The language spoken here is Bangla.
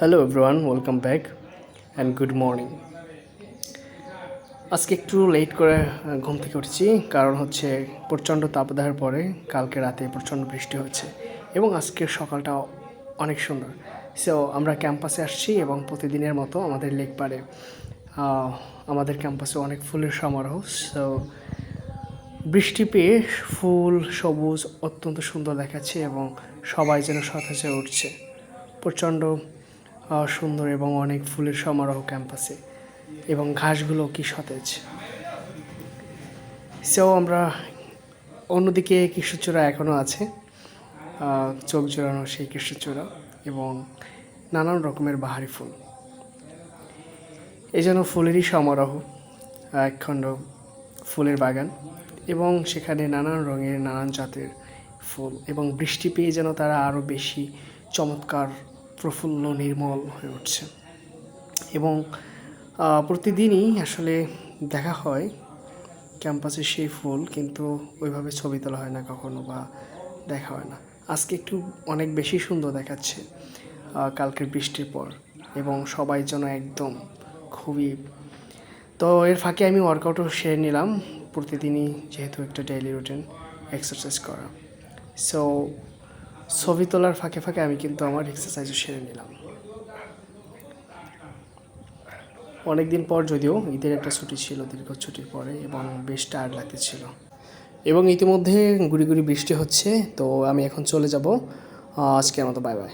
Hello everyone welcome back and good morning আজকে একটু লেট করে ঘুম থেকে উঠেছি, কারণ হচ্ছে প্রচণ্ড তাপদাহের পরে কালকে রাতে প্রচণ্ড বৃষ্টি হচ্ছে এবং আজকের সকালটা অনেক সুন্দর। সো আমরা ক্যাম্পাসে আসছি এবং প্রতিদিনের মতো আমাদের লেক পারে আমাদের ক্যাম্পাসে অনেক ফুলের সমারোহ। সো বৃষ্টি পেয়ে ফুল সবুজ অত্যন্ত সুন্দর দেখাচ্ছে এবং সবাই যেন সতেজে উঠছে। প্রচণ্ড সুন্দর এবং অনেক ফুলের সমারোহ ক্যাম্পাসে। এবং ঘাসগুলো কি সতেজ। সো আমরা অন্যদিকে কৃষ্ণচূড়া এখনও আছে। চোখ জোড়ানো সেই কৃষ্ণচূড়া এবং নানান রকমের বাহারি ফুল। এই যেন ফুলেরই সমারোহ, একখণ্ড ফুলের বাগান এবং সেখানে নানান রঙের নানান জাতের ফুল এবং বৃষ্টি পেয়ে যেন তারা আরও বেশি চমৎকার প্রফুল্ল নির্মল হয়ে উঠছে। এবং প্রতিদিনই আসলে দেখা হয় ক্যাম্পাসে সেই ফুল, কিন্তু ওইভাবে ছবি তোলা হয় না কখনো বা দেখা হয় না। আজকে একটু অনেক বেশি সুন্দর দেখাচ্ছে কালকের বৃষ্টির পর এবং সবাই যেন একদম খুবই, তো এর ফাঁকে আমি ওয়ার্কআউটও সেরে নিলাম। প্রতিদিনই যেহেতু একটা ডেইলি রুটিন এক্সারসাইজ করা। সো ছবি তোলার ফাঁকে ফাঁকে আমি কিন্তু আমার এক্সারসাইজও সেরে নিলাম। অনেক দিন পর যদিও ঈদের একটা ছুটি ছিল, দীর্ঘ ছুটির পরে, এবং বেশ টায়ার্ড লাগতেছিল এবং ইতিমধ্যে গুড়ি গুড়ি বৃষ্টি হচ্ছে, তো আমি এখন চলে যাব। আজকের মতো বাই বাই